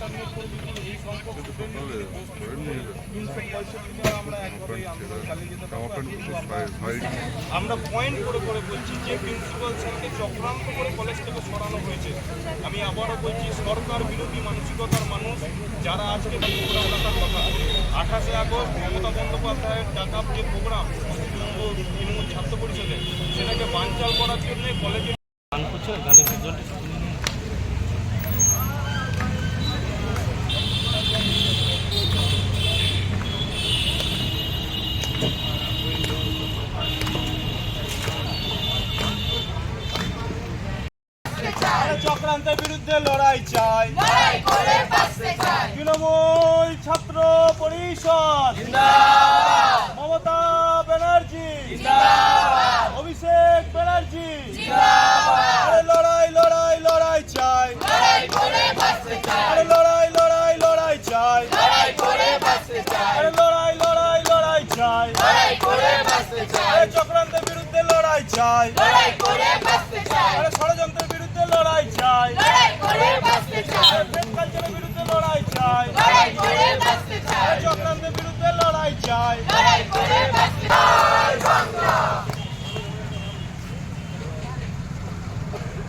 টাকা আমরা পয়েন্ট করে করে বলছি যে প্রিন্সিপাল স্যারকে চক্রান্ত করে কলেজ থেকে সরানো হয়েছে। আমি আবারও বলছি, সরকার বিরোধী মানসিকতার মানুষ, যারা আজকে কথা। আঠাশে আগস্ট মমতা বন্দ্যোপাধ্যায়ের ডাকা যে প্রোগ্রাম, তৃণমূল ছাত্র পরিষদে, সেটাকে বানচাল করার জন্য কলেজে গানের রেজাল্ট পরিষদ মমতা ব্যানার্জি। অভিষেক ব্যানার্জি। আরে লড়াই লড়াই লড়াই চাই। আরে লড়াই লড়াই লড়াই চাই। আরে লড়াই লড়াই লড়াই চাই। আরে চক্রান্তের বিরুদ্ধে লড়াই চাই। আরে ষড়যন্ত্রের বিরুদ্ধে লড়াই চাই। আরে বিরুদ্ধে লড়াই চাই। চক্রান্তের বিরুদ্ধে লড়াই চাই।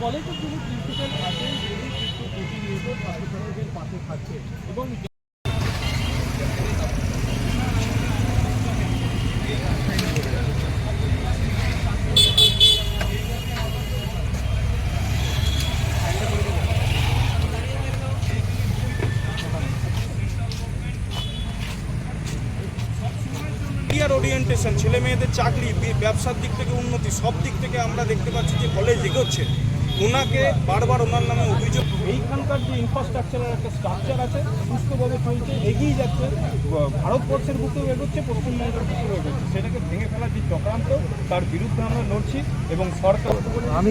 কলেজের যিনি প্রিন্সিপাল আছেন তিনি কিন্তু প্রতিনিয়ত ছাত্রছাত্রীদের পাশে থাকছে এবং ওরিয়েন্টেশন ছেলে মেয়েদের চাকরি ব্যবসার দিক থেকে উন্নতি সব দিক থেকে আমরা দেখতে পাচ্ছি যে কলেজ এগোচ্ছে। ওনাকে বারবার ওনার নামে অভিযোগ এইখানকার যে ইনফ্রাস্ট্রাকচারের একটা স্ট্রাকচার আছে সুস্থভাবে চলছে এগিয়ে যাচ্ছে ভারতবর্ষের বুকেও এগোচ্ছে পশ্চিমবঙ্গের বুকেও এগোচ্ছে। সেটাকে ভেঙে ফেলার যে চক্রান্ত তার বিরুদ্ধে আমরা লড়ছি এবং সরকার আমি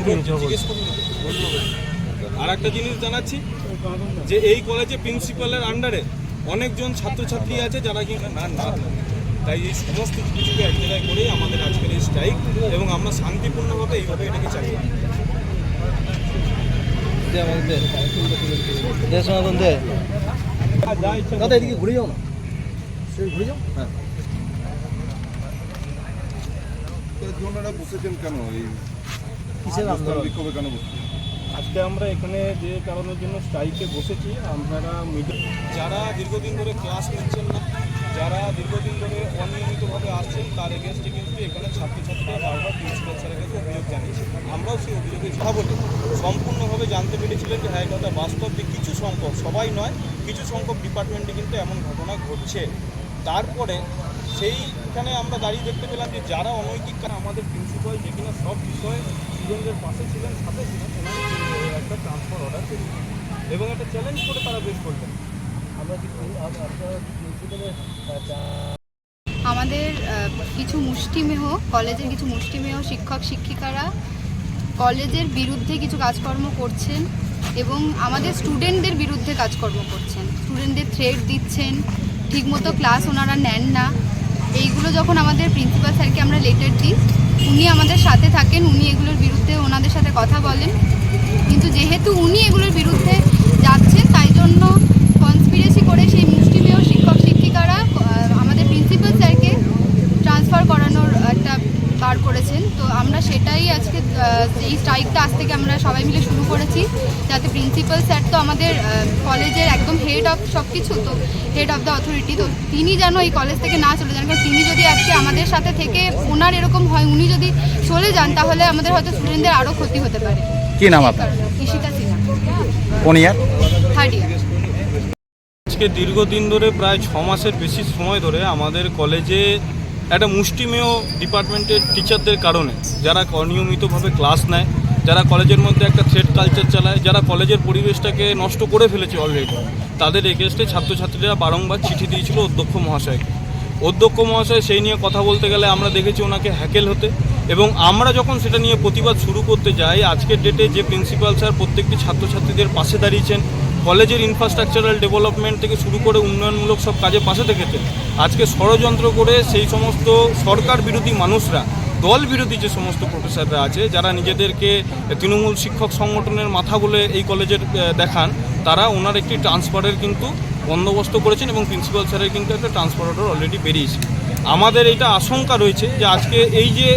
আর একটা জিনিস জানাচ্ছি যে এই কলেজে প্রিন্সিপালের আন্ডারে অনেকজন ছাত্রছাত্রী আছে যারা কি না না। তাই এই সমস্ত কিছুকে এক জায়গায় করেই আমাদের আজকের এই স্ট্রাইক এবং আমরা শান্তিপূর্ণভাবে এইভাবে এটাকে চালিয়ে ইচ্ছা দাদা এদিকে ঘুরে যাও না। ঘুরে যাও? হ্যাঁ। বসেছেন কেন? এই কিসের আন্দোলন? বিক্ষোভে কেন বসেছেন? আজকে আমরা এখানে যে কারণের জন্য স্ট্রাইকে বসেছি আপনারা যারা দীর্ঘদিন ধরে ক্লাস নিচ্ছেন না যারা দীর্ঘদিন ধরে অনিয়মিতভাবে আসছেন, তার এগেনস্টে কিন্তু এখানে ছাত্রছাত্রীরা বারবার প্রিন্সিপাল স্যারের কাছে অভিযোগ জানিয়েছে। আমরাও সেই অভিযোগের কথা বলি। সম্পূর্ণভাবে জানতে পেরেছিলেন যে হ্যাঁ কথা বাস্তব যে কিছু সংখ্যক, সবাই নয়, কিছু সংখ্যক ডিপার্টমেন্টে কিন্তু এমন ঘটনা ঘটছে। তারপরে সেইখানে আমরা দাঁড়িয়ে দেখতে পেলাম যে যারা অনৈতিক কারণ আমাদের প্রিন্সিপাল যে কিনা সব বিষয়ে স্টুডেন্টদের পাশে ছিলেন, সাথে ছিলেন, ওনাদের একটা ট্রান্সফার অর্ডার এবং একটা চ্যালেঞ্জ করে তারা বের করলেন। আমরা কি আপনারা আমাদের কিছু মুষ্টিমেহ, কলেজের কিছু মুষ্টিমেহ শিক্ষক, শিক্ষিকারা কলেজের বিরুদ্ধে কিছু কাজকর্ম করছেন এবং আমাদের স্টুডেন্টদের বিরুদ্ধে কাজকর্ম করছেন। স্টুডেন্টদের থ্রেড দিচ্ছেন, ঠিকমতো ক্লাস ওনারা নেন না। এইগুলো যখন আমাদের প্রিন্সিপাল স্যারকে আমরা লেটার দিই, উনি আমাদের সাথে থাকেন, উনি এগুলোর বিরুদ্ধে ওনাদের সাথে কথা বলেন। কিন্তু যেহেতু উনি এগুলোর বিরুদ্ধে যাচ্ছেন, তাই জন্য কনস্পিরেসি করে সেই মুষ্টিমেয় শিক্ষক শিক্ষিকারা আহ, আমাদের প্রিন্সিপাল স্যারকে ট্রান্সফার করানোর একটা বার করেছেন তো আমরা সেটাই আজকে এই স্ট্রাইকটা আজ থেকে আমরা সবাই মিলে শুরু করেছি। যাতে প্রিন্সিপাল স্যার তো আমাদের কলেজের একদম হেড অফ সব কিছু তো হেড অফ দ্য অথরিটি তো তিনি যেন এই কলেজ থেকে না চলে যান। কারণ তিনি যদি আজকে আমাদের সাথে থেকে ওনার এরকম হয় উনি যদি চলে যান তাহলে আমাদের হয়তো স্টুডেন্টদের আরও ক্ষতি হতে পারে। কি নাম আপনার? ঈশিতা সিনহা। কোন ইয়ার? থার্ড ইয়ার আজকে দীর্ঘদিন ধরে প্রায় ছ মাসের বেশি সময় ধরে আমাদের কলেজে একটা মুষ্টিমেয় ডিপার্টমেন্টের টিচারদের কারণে যারা অনিয়মিতভাবে ক্লাস নেয়, যারা কলেজের মধ্যে একটা থ্রেড কালচার চালায়, যারা কলেজের পরিবেশটাকে নষ্ট করে ফেলেছে অলরেডি তাদের এগেনস্টে ছাত্রছাত্রীরা বারংবার চিঠি দিয়েছিল অধ্যক্ষ মহাশয়কে। অধ্যক্ষ মহাশয় সেই নিয়ে কথা বলতে গেলে আমরা দেখেছি ওনাকে হ্যাকেল হতে এবং আমরা যখন সেটা নিয়ে প্রতিবাদ শুরু করতে যাই, আজকের ডেটে যে প্রিন্সিপাল স্যার প্রত্যেকটি ছাত্রছাত্রীদের পাশে দাঁড়িয়েছেন কলেজের ইনফ্রাস্ট্রাকচারাল ডেভেলপমেন্ট থেকে শুরু করে উন্নয়নমূলক সব কাজে পাশে থেকেছেন আজকে ষড়যন্ত্র করে সেই সমস্ত সরকার বিরোধী মানুষরা, দল বিরোধী যে সমস্ত প্রফেসররা আছে, যারা নিজেদেরকে তৃণমূল শিক্ষক সংগঠনের মাথা বলে এই কলেজের দেখান, তারা ওনার একটি ট্রান্সফারের কিন্তু বন্দোবস্ত করেছেন এবং প্রিন্সিপাল স্যারের কিন্তু একটা ট্রান্সফার অর্ডার অলরেডি বেরিয়েছে। আমাদের এটা আশঙ্কা রয়েছে যে আজকে এই যে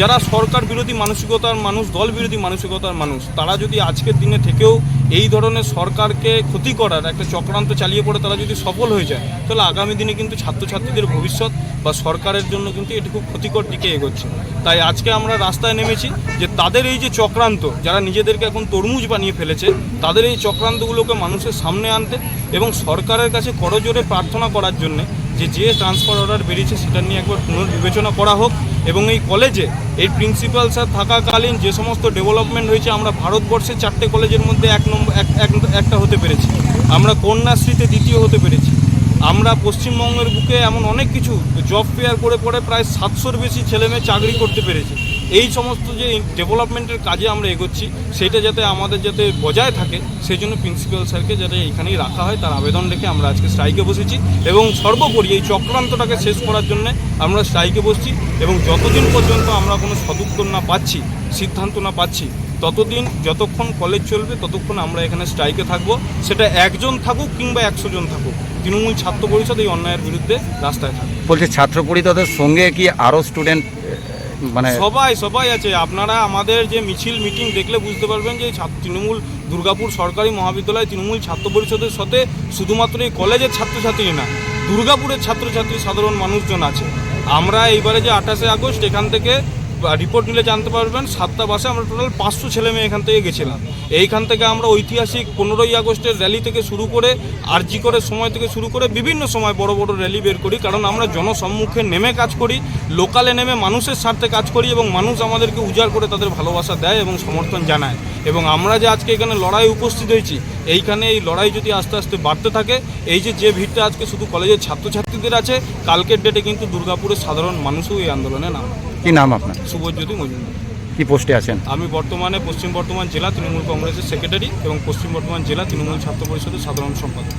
যারা সরকার বিরোধী মানসিকতার মানুষ, দল বিরোধী মানসিকতার মানুষ, তারা যদি আজকের দিনে থেকেও এই ধরনের সরকারকে ক্ষতি করার একটা চক্রান্ত চালিয়ে পড়ে, তারা যদি সফল হয়ে যায়, তাহলে আগামী দিনে কিন্তু ছাত্রছাত্রীদের ভবিষ্যৎ বা সরকারের জন্য কিন্তু এটি খুব ক্ষতিকর দিকে এগোচ্ছে। তাই আজকে আমরা রাস্তায় নেমেছি যে তাদের এই যে চক্রান্ত, যারা নিজেদেরকে এখন তরমুজ বানিয়ে ফেলেছে, তাদের এই চক্রান্তগুলোকে মানুষের সামনে আনতে এবং সরকারের কাছে করজোরে প্রার্থনা করার জন্যে যে যে ট্রান্সফার অর্ডার বেরিয়েছে সেটা নিয়ে একবার পুনর্বিবেচনা করা হোক এবং এই কলেজে এই প্রিন্সিপাল স্যার থাকাকালীন যে সমস্ত ডেভেলপমেন্ট হয়েছে, আমরা ভারতবর্ষে চারটে কলেজের মধ্যে এক নম্বর এক, এক- একটা হতে পেরেছি। আমরা কন্যাশ্রীতে দ্বিতীয় হতে পেরেছি। আমরা পশ্চিমবঙ্গের বুকে এমন অনেক কিছু জব ফেয়ার করে পরে প্রায় সাতশোর বেশি ছেলেমেয়ে চাকরি করতে পেরেছে। এই সমস্ত যে ডেভেলপমেন্টের কাজে আমরা এগোচ্ছি, সেটা যাতে আমাদের যাতে বজায় থাকে সেই জন্য প্রিন্সিপাল স্যারকে যাতে এখানেই রাখা হয়, তার আবেদন রেখে আমরা আজকে স্ট্রাইকে বসেছি। এবং সর্বোপরি এই চক্রান্তটাকে শেষ করার জন্য আমরা স্ট্রাইকে বসছি এবং যতদিন পর্যন্ত আমরা কোনো সদুত্তর না পাচ্ছি, সিদ্ধান্ত না পাচ্ছি, ততদিন যতক্ষণ কলেজ চলবে, ততক্ষণ আমরা এখানে স্ট্রাইকে থাকব। সেটা একজন থাকুক কিংবা একশো জন থাকুক, তৃণমূল ছাত্র পরিষদ এই অন্যায়ের বিরুদ্ধে রাস্তায় থাকবে বলছে, ছাত্র পরিষদের সঙ্গে কি আরও স্টুডেন্ট মানে সবাই সবাই আছে। আপনারা আমাদের যে মিছিল, মিটিং দেখলে বুঝতে পারবেন যে তৃণমূল, দুর্গাপুর সরকারি মহাবিদ্যালয় তৃণমূল ছাত্র পরিষদের সাথে শুধুমাত্র এই কলেজের ছাত্রছাত্রী না, দুর্গাপুরের ছাত্রছাত্রী সাধারণ মানুষজন আছে। আমরা এইবারে যে আঠাশে আগস্ট, এখান থেকে রিপোর্ট নিলে জানতে পারবেন, সাতটা বাসে আমরা টোটাল পাঁচশো ছেলে মেয়ে এখান থেকে গেছিলাম। এইখান থেকে আমরা ঐতিহাসিক পনেরোই আগস্টের র্যালি থেকে শুরু করে আরজি করে সময় থেকে শুরু করে বিভিন্ন সময় বড় বড় র্যালি বের করি, কারণ আমরা জনসম্মুখে নেমে কাজ করি লোকালে নেমে মানুষের স্বার্থে কাজ করি এবং মানুষ আমাদেরকে উজাড় করে তাদের ভালোবাসা দেয় এবং সমর্থন জানায়। এবং আমরা যে আজকে এখানে লড়াই উপস্থিত হয়েছি, এইখানে এই লড়াই যদি আস্তে আস্তে বাড়তে থাকে, এই যে যে ভিড়টা আজকে শুধু কলেজের ছাত্রছাত্রীদের আছে, কালকের ডেটে কিন্তু দুর্গাপুরের সাধারণ মানুষও এই আন্দোলনে নাম কি নাম আপনার? শুভজ্যোতি মজুমদার। কি পোস্টে আছেন? আমি বর্তমানে পশ্চিম বর্ধমান জেলা তৃণমূল কংগ্রেসের সেক্রেটারি এবং পশ্চিম বর্ধমান জেলা তৃণমূল ছাত্র পরিষদের সাধারণ সম্পাদক।